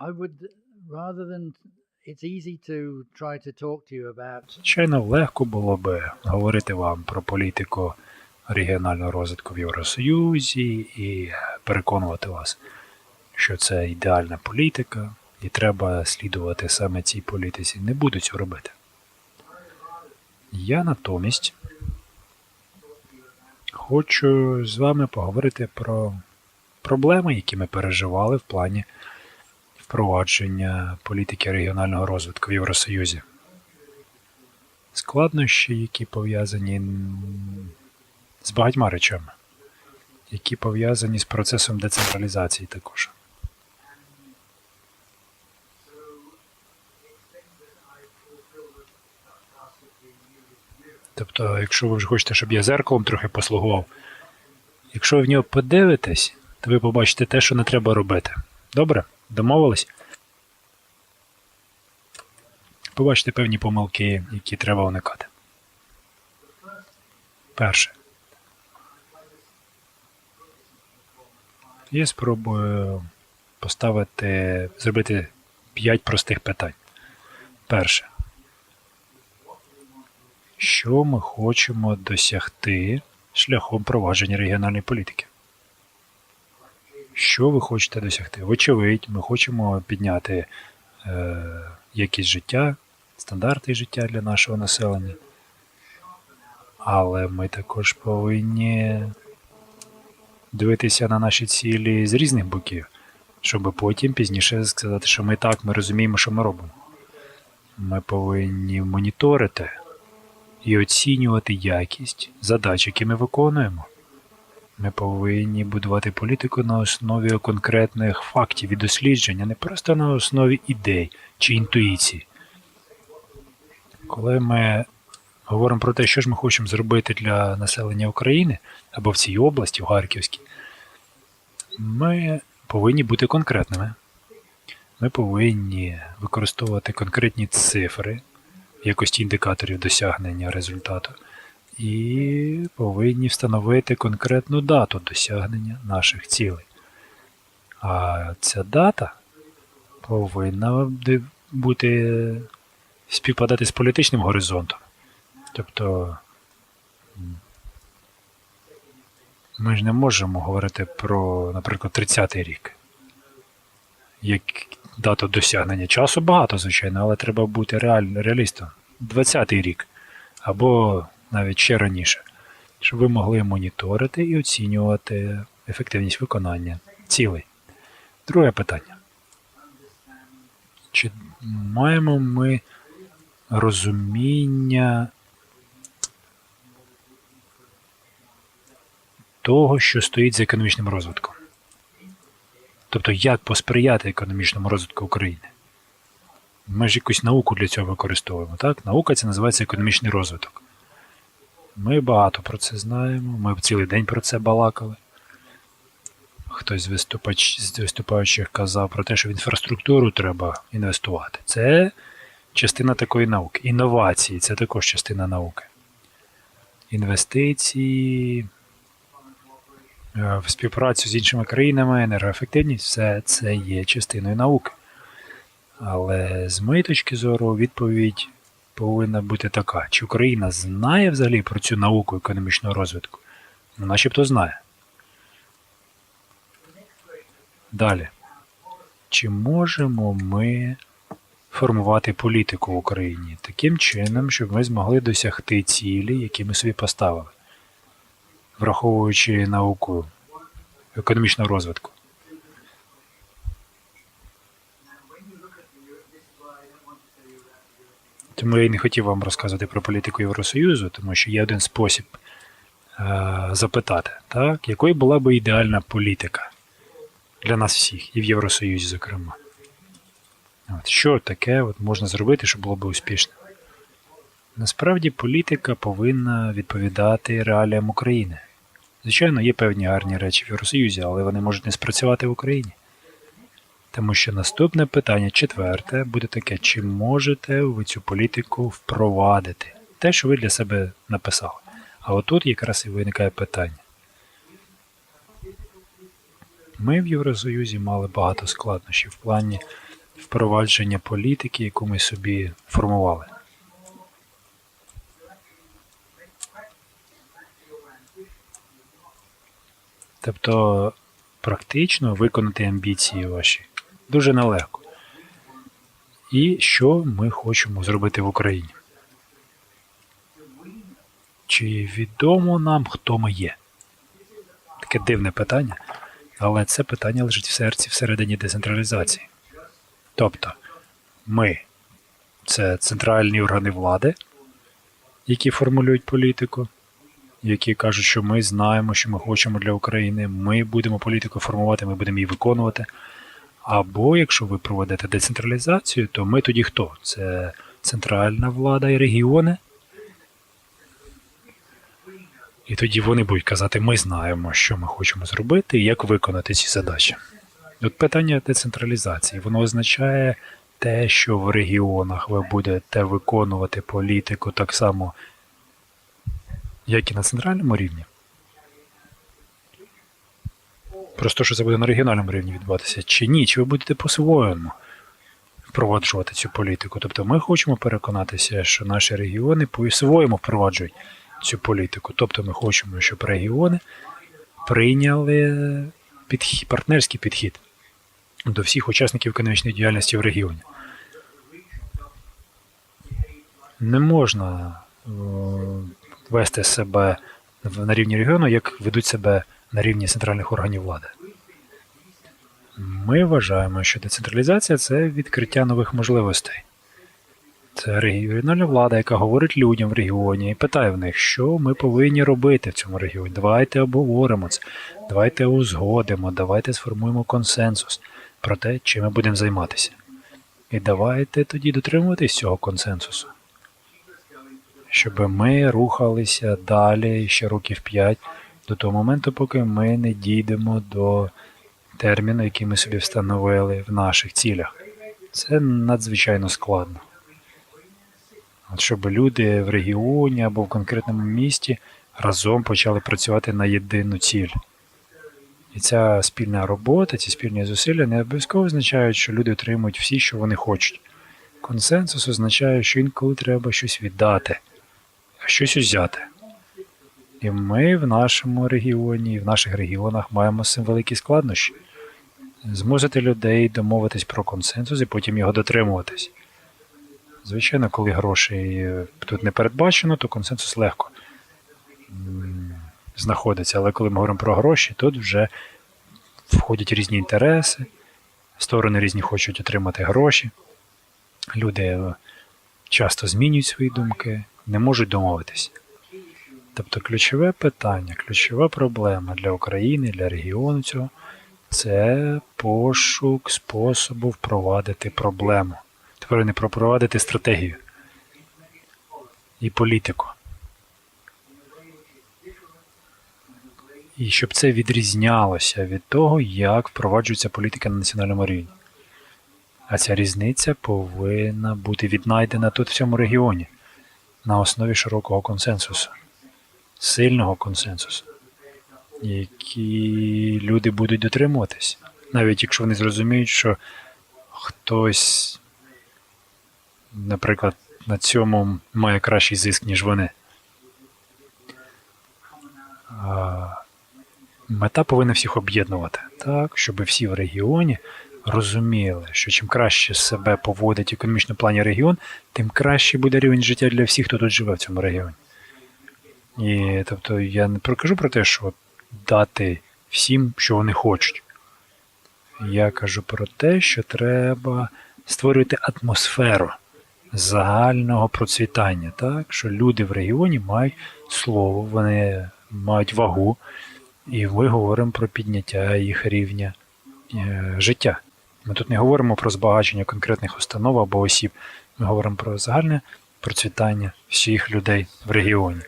I would rather than it's easy to try to talk to you about Звичайно, легко було би говорити вам про політику регіонального розвитку в Євросоюзі і переконувати вас, що це ідеальна політика, і треба слідувати саме цій політиці. Не буду цього робити. Я натомість хочу з вами поговорити про проблеми, які ми переживали в плані впровадження політики регіонального розвитку в Євросоюзі складнощі, які пов'язані з багатьма речами, які пов'язані з процесом децентралізації також. Тобто, якщо ви вже хочете, щоб я зеркалом трохи послугував, якщо ви в нього подивитесь, то ви побачите те, що не треба робити. Добре? Домовились? Побачите певні помилки, які треба уникати. Перше. Я спробую поставити, зробити 5 простих питань. Перше. Що ми хочемо досягти шляхом провадження регіональної політики? Що ви хочете досягти? Вочевидь, ми хочемо підняти е, якість життя, стандарти життя для нашого населення. Але ми також повинні дивитися на наші цілі з різних боків, щоб потім пізніше сказати, що ми так, ми розуміємо, що ми робимо. Ми повинні моніторити і оцінювати якість задач, які ми виконуємо. Ми повинні будувати політику на основі конкретних фактів і досліджень, а не просто на основі ідей чи інтуїцій. Коли ми говоримо про те, що ж ми хочемо зробити для населення України або в цій області, в Харківській, ми повинні бути конкретними. Ми повинні використовувати конкретні цифри в якості індикаторів досягнення результату і повинні встановити конкретну дату досягнення наших цілей. А ця дата повинна бути співпадати з політичним горизонтом. Тобто ми ж не можемо говорити про, наприклад, 30-й рік. Як дату досягнення часу багато, звичайно, але треба бути реаль, реалістом. 20-й рік або навіть ще раніше, щоб ви могли моніторити і оцінювати ефективність виконання цілей. Друге питання. Чи маємо ми розуміння того, що стоїть за економічним розвитком? Тобто, як посприяти економічному розвитку України? Ми ж якусь науку для цього використовуємо, так? Наука це називається економічний розвиток. Ми багато про це знаємо, ми цілий день про це балакали. Хтось з, виступач, з виступаючих казав про те, що в інфраструктуру треба інвестувати. Це частина такої науки. Інновації це також частина науки. Інвестиції, е, в співпрацю з іншими країнами, енергоефективність все це є частиною науки. Але з моєї точки зору відповідь повинна бути така: чи Україна знає взагалі про цю науку економічного розвитку? Ну, начебто знає. Далі. Чи можемо ми формувати політику в Україні таким чином, щоб ми змогли досягти цілі, які ми собі поставили, враховуючи науку економічного розвитку? Тому я і не хотів вам розказувати про політику Євросоюзу, тому що є один спосіб е, запитати, так, якою була би ідеальна політика для нас всіх, і в Євросоюзі, зокрема. От, що таке от можна зробити, щоб було б успішно? Насправді політика повинна відповідати реаліям України. Звичайно, є певні гарні речі в Євросоюзі, але вони можуть не спрацювати в Україні. Тому що наступне питання, четверте, буде таке: чи можете ви цю політику впровадити? Те, що ви для себе написали. А отут якраз і виникає питання. Ми в Євросоюзі мали багато складнощів в плані впровадження політики, яку ми собі формували. Тобто практично виконати амбіції ваші дуже нелегко. І що ми хочемо зробити в Україні? Чи відомо нам, хто ми є? Таке дивне питання, але це питання лежить в серці всередині децентралізації. Тобто, ми це центральні органи влади, які формулюють політику, які кажуть, що ми знаємо, що ми хочемо для України, ми будемо політику формувати, ми будемо її виконувати. Або якщо ви проведете децентралізацію, то ми тоді хто? Це центральна влада і регіони. І тоді вони будуть казати, ми знаємо, що ми хочемо зробити і як виконати ці задачі. От питання децентралізації, воно означає те, що в регіонах ви будете виконувати політику так само, як і на центральному рівні. Просто що це буде на регіональному рівні відбуватися, чи ні, чи ви будете по-своєму впроваджувати цю політику. Тобто ми хочемо переконатися, що наші регіони по-своєму впроваджують цю політику. Тобто ми хочемо, щоб регіони прийняли підхід, партнерський підхід до всіх учасників економічної діяльності в регіоні. Не можна е, вести себе на рівні регіону, як ведуть себе на рівні центральних органів влади. Ми вважаємо, що децентралізація це відкриття нових можливостей. Це регіональна влада, яка говорить людям в регіоні і питає в них, що ми повинні робити в цьому регіоні. Давайте обговоримо це, давайте узгодимо, давайте сформуємо консенсус про те, чим ми будемо займатися. І давайте тоді дотримуватись цього консенсусу, щоб ми рухалися далі ще років 5 до того моменту, поки ми не дійдемо до терміну, який ми собі встановили в наших цілях. Це надзвичайно складно. От щоб люди в регіоні або в конкретному місті разом почали працювати на єдину ціль. І ця спільна робота, ці спільні зусилля не обов'язково означають, що люди отримують всі, що вони хочуть. Консенсус означає, що інколи треба щось віддати, а щось узяти. І ми в нашому регіоні, і в наших регіонах маємо з цим великі складнощі. Змусити людей домовитись про консенсус і потім його дотримуватись. Звичайно, коли грошей тут не передбачено, то консенсус легко знаходиться. Але коли ми говоримо про гроші, тут вже входять різні інтереси, сторони різні хочуть отримати гроші. Люди е, часто змінюють свої думки, не можуть домовитись. Тобто ключове питання, ключова проблема для України, для регіону цього це пошук способу впровадити проблему. Тепер не пропровадити стратегію і політику. І щоб це відрізнялося від того, як впроваджується політика на національному рівні. А ця різниця повинна бути віднайдена тут в цьому регіоні на основі широкого консенсусу, сильного консенсусу, який люди будуть дотримуватись, навіть якщо вони зрозуміють, що хтось, наприклад, на цьому має кращий зиск, ніж вони. Мета повинна всіх об'єднувати, так, щоб всі в регіоні розуміли, що чим краще себе поводить в економічному плані регіон, тим краще буде рівень життя для всіх, хто тут живе в цьому регіоні. І тобто я не прокажу про те, що дати всім, що вони хочуть. Я кажу про те, що треба створювати атмосферу загального процвітання, так? що люди в регіоні мають слово, вони мають вагу, і ми говоримо про підняття їх рівня е, життя. Ми тут не говоримо про збагачення конкретних установ або осіб, ми говоримо про загальне процвітання всіх людей в регіоні.